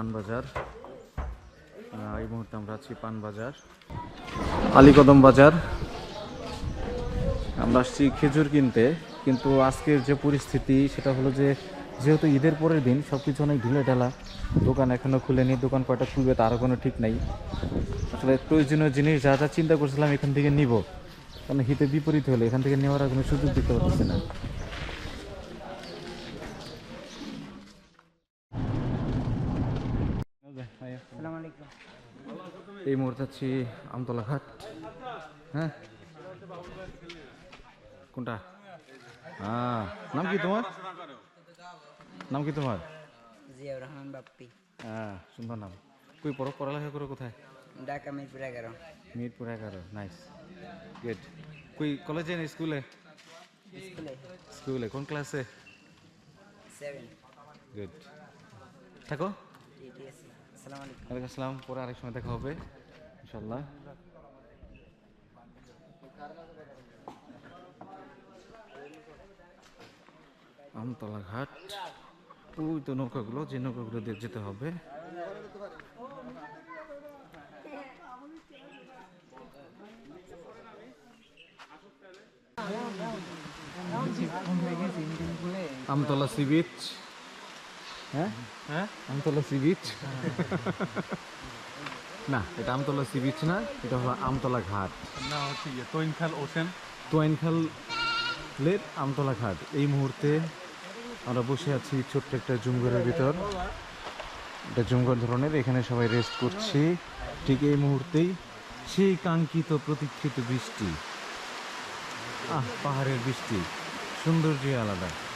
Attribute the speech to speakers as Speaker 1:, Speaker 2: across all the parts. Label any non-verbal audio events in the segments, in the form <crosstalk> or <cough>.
Speaker 1: পানবাজার। এই মুহূর্তে আমরা আছি পানবাজার, আলীকদম বাজার। আমরা আসছি খেজুর কিনতে, কিন্তু আজকের যে পরিস্থিতি, সেটা হলো যে যেহেতু ঈদের পরের দিন সব কিছু অনেক ঢিলে ঢালা দোকান এখনও খুলেনি, দোকান কয়টা খুলবে তারও কোনো ঠিক নাই। আসলে প্রয়োজনীয় জিনিস যা যা চিন্তা করছিলাম এখান থেকে নিব, কারণ হিতে বিপরীত হলে এখান থেকে নেওয়ার কোনো সুযোগ দিতে পারতেছে না
Speaker 2: আসসালামু আলাইকুম
Speaker 1: এই মুহূর্তে আছি আমতলা ঘাট। হ্যাঁ? কোনটা? হ্যাঁ নাম কি তোমার? নাম কি তোমার?
Speaker 2: জিয়াউর রহমান বাপ্পি।
Speaker 1: হ্যাঁ সুন্দর নাম। কই পড়ো? পড়ালেখা করো কোথায়?
Speaker 2: ঢাকা মিরপুর এগারো।
Speaker 1: মিরপুর এগারো নাইস গুড কই কলেজে না স্কুলে
Speaker 2: স্কুলে।
Speaker 1: স্কুলে কোন ক্লাসে
Speaker 2: সেভেন
Speaker 1: গুড থাকো।
Speaker 2: টিটিএসি
Speaker 1: ওয়ালাইকুম আসসালাম। পরে আরেক সময় দেখা হবে ইনশাল্লাহ আমতলা ঘাট, ওই তো নৌকাগুলো, যে নৌকাগুলো দিয়ে যেতে হবে। Amtala sea beach. হ্যাঁ? হ্যাঁ? আমতলা সি বিচ <laughs> না এটা আমতলা সি বিচ না এটা হলো আমতলা ঘাট।
Speaker 3: না হচ্ছে ইয়ে ওশেন
Speaker 1: আমতলা ঘাট। এই মুহূর্তে আমরা বসে আছি ছোট্ট একটা জুমঘরের ভিতর। এটা জুমঘর ধরনের এখানে সবাই রেস্ট করছি। ঠিক এই মুহূর্তেই সেই কাঙ্ক্ষিত প্রতীক্ষিত বৃষ্টি। আহ পাহাড়ের বৃষ্টি। সৌন্দর্যই আলাদা।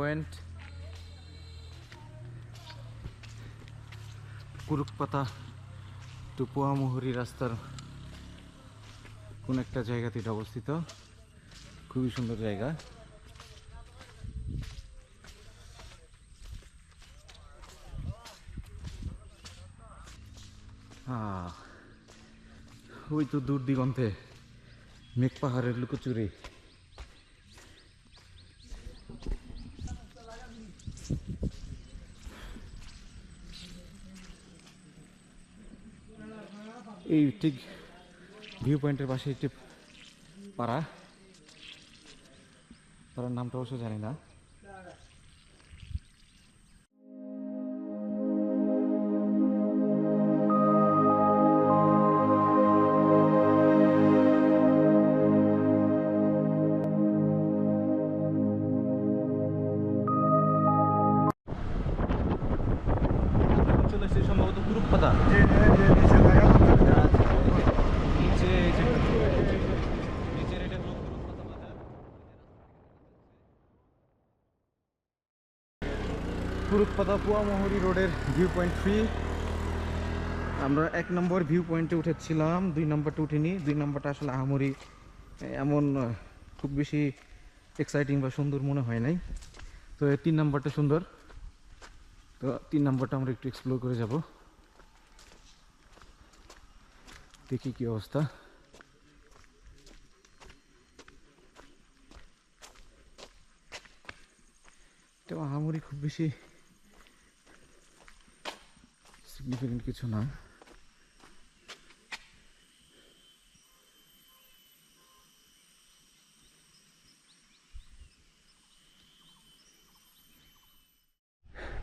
Speaker 1: পয়েন্ট। কুরুকপাতা টুপুয়া মুহুরি রাস্তার কোন একটা জায়গাতে এটা অবস্থিত। খুবই সুন্দর জায়গা। ওই তো দূর দিগন্তে মেঘ পাহাড়ের লুকোচুরি। এই ঠিক ভিউ পয়েন্টের পাশে একটি পাড়া। পাড়ার নামটা অবশ্য জানি না। কুরুপাতা পুয়ামহরি রোডের ভিউ পয়েন্ট থ্রি আমরা এক নম্বর ভিউ পয়েন্টে উঠেছিলাম, দুই নম্বরটা উঠিনি, দুই নম্বরটা আসলে আহামরি এমন খুব বেশি এক্সাইটিং বা সুন্দর মনে হয় নাই। তো তিন নম্বরটা সুন্দর। তো তিন নম্বরটা আমরা একটু এক্সপ্লোর করে যাব। দেখি কি অবস্থা। এটা আহামরি খুব বেশি সিগনিফিকেন্ট কিছু না।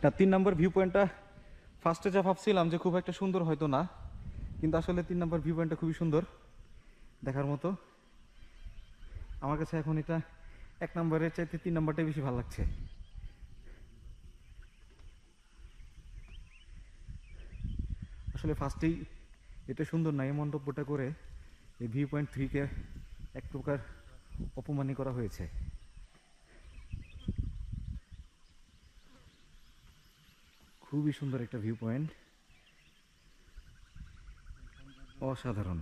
Speaker 1: না, তিন নম্বর ভিউ পয়েন্টটা ফার্স্টে যা ভাবছিলাম যে খুব একটা সুন্দর হয়তো না, কিন্তু আসলে তিন নম্বর ভিউ পয়েন্টটা খুবই সুন্দর দেখার মতো। আমার কাছে এখন এটা এক নম্বরের চাইতে তিন নম্বরটাই বেশি ভালো লাগছে। আসলে ফার্স্টেই এটা সুন্দর না মন্তব্যটা করে এই ভিউ পয়েন্ট থ্রিকে এক প্রকার অপমানি করা হয়েছে। খুবই সুন্দর একটা ভিউ পয়েন্ট অসাধারণ।